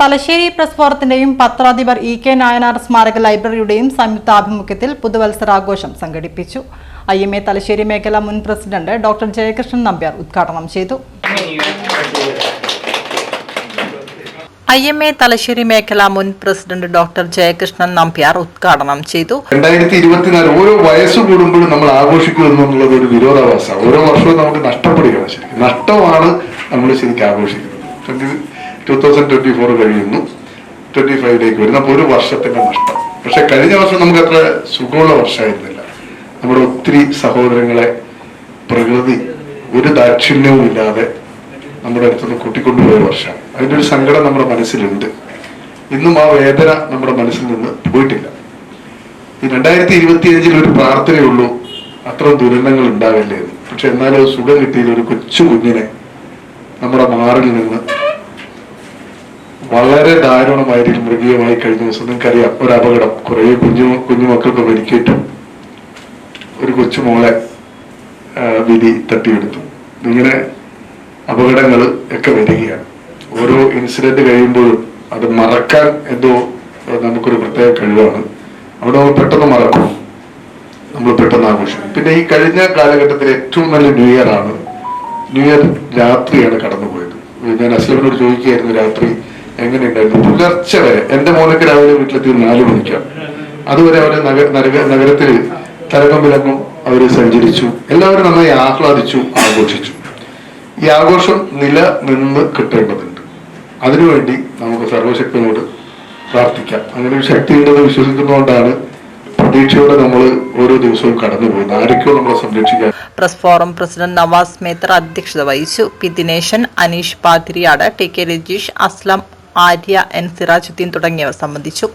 Thalassery press ഫോറത്തിന്റെയും പത്രാധിപർ E K Nayanar സ്മാരക ലൈബ്രറിയുടെയും സംയുക്താഭിമുഖ്യത്തിൽ പുതുവത്സരാഘോഷം സംഘടിപ്പിച്ചു. ഐ എം എ തലശ്ശേരി മേഖല മുൻ പ്രസിഡന്റ് ഡോക്ടർ ജയകൃഷ്ണൻ നമ്പ്യാർ ഉദ്ഘാടനം ചെയ്തു. ഐ എം എ തലശ്ശേരി മേഖല മുൻ പ്രസിഡന്റ് ഡോക്ടർ ജയകൃഷ്ണൻ നമ്പ്യാർ ഉദ്ഘാടനം ചെയ്തു. രണ്ടായിരത്തി ഇരുപത്തിനാല് ഓരോ വയസ്സ് കൂടുമ്പോഴും നമ്മൾ ആഘോഷിക്കുന്നു എന്നുള്ളത് ഒരു വിരോധാഭാസമാണ്. ഓരോ വർഷവും നമുക്ക് നഷ്ടപ്പെടുകയാണ് ശരിക്കും. നഷ്ടമാണ് നമ്മൾ ശരിക്കും ആഘോഷിക്കുന്നത്. ടൂ തൗസൻഡ് ട്വന്റി ഫോർ കഴിയുന്നു. ട്വന്റി ഫൈവിലേക്ക് വരുന്നു. അപ്പോൾ ഒരു വർഷത്തിന്റെ നഷ്ടം. പക്ഷെ കഴിഞ്ഞ വർഷം നമുക്ക് അത്ര സുഖമുള്ള വർഷമായിരുന്നില്ല. നമ്മുടെ ഒത്തിരി സഹോദരങ്ങളെ പ്രകൃതി ഒരു ദാക്ഷിണ്യവും ഇല്ലാതെ നമ്മുടെ അടുത്തുനിന്ന് കൂട്ടിക്കൊണ്ടുപോയ വർഷം. അതിന്റെ ഒരു സങ്കടം നമ്മുടെ മനസ്സിലുണ്ട്. ഇന്നും ആ വേദന നമ്മുടെ മനസ്സിൽ നിന്ന് പോയിട്ടില്ല. ഈ രണ്ടായിരത്തി ഇരുപത്തി അഞ്ചിൽ ഒരു പ്രാർത്ഥനയുള്ളൂ അത്ര ദുരന്തങ്ങൾ ഉണ്ടാവില്ലേ പക്ഷെ എന്നാലും സുഖം കിട്ടിയതിൽ ഒരു കൊച്ചു കുഞ്ഞിനെ നമ്മുടെ മാറിൽ നിന്ന് വളരെ ദാരുണമായിട്ട് മൃഗീയമായി കഴിഞ്ഞ ദിവസം നിങ്ങൾക്കറിയാം ഒരു അപകടം കുറേ കുഞ്ഞു കുഞ്ഞുമക്കൾക്ക് പരിക്കേറ്റു. ഒരു കൊച്ചുമോളെ വിധി തട്ടിയെടുത്തു. ഇങ്ങനെ അപകടങ്ങൾ ഒക്കെ വരികയാണ്. ഓരോ ഇൻസിഡന്റ് കഴിയുമ്പോഴും അത് മറക്കാൻ എന്തോ നമുക്കൊരു പ്രത്യേക കഴിവാണ്. അവിടെ നമ്മൾ പെട്ടെന്ന് മറക്കും. നമ്മൾ പെട്ടെന്ന് ആഘോഷിക്കും. പിന്നെ ഈ കഴിഞ്ഞ കാലഘട്ടത്തിൽ ഏറ്റവും നല്ല ന്യൂ ഇയർ ആണ്. ന്യൂ ഇയർ രാത്രിയാണ് കടന്നുപോയത്. ഞാൻ അസ്ലമിനോട് ചോദിക്കുകയായിരുന്നു രാത്രി എങ്ങനെയുണ്ടായിരുന്നു? പുലർച്ചെ വരെ എന്റെ മോനൊക്കെ രാവിലെ വീട്ടിലെത്തി നാല് മണിക്കാണ് അതുവരെ അവരെ നഗ നഗ- നഗരത്തിൽ തരകം അവർ സഞ്ചരിച്ചു. എല്ലാവരും നന്നായി ആഹ്ലാദിച്ചു ആഘോഷിച്ചു. ഈ ആഘോഷം നില നിന്ന് കിട്ടേണ്ടതുണ്ട്. അതിനുവേണ്ടി നമുക്ക് സർവശക്തിയോട് പ്രാർത്ഥിക്കാം. അങ്ങനെ ഒരു ശക്തി ഉണ്ടെന്ന് വിശ്വസിക്കുന്നതുകൊണ്ടാണ് പ്രതീക്ഷയോടെ നമ്മൾ ഓരോ ദിവസവും കടന്നു പോകുന്നത് ആരൊക്കെയോ നമ്മളെ സംരക്ഷിക്കാൻ. Press forum president Nawas Methar അധ്യക്ഷത വഹിച്ചു. P Dineshan Aneesh Pathiriyad T K Rajeesh Aslam Arya N Sirajuddin തുടങ്ങിയവർ സംബന്ധിച്ചു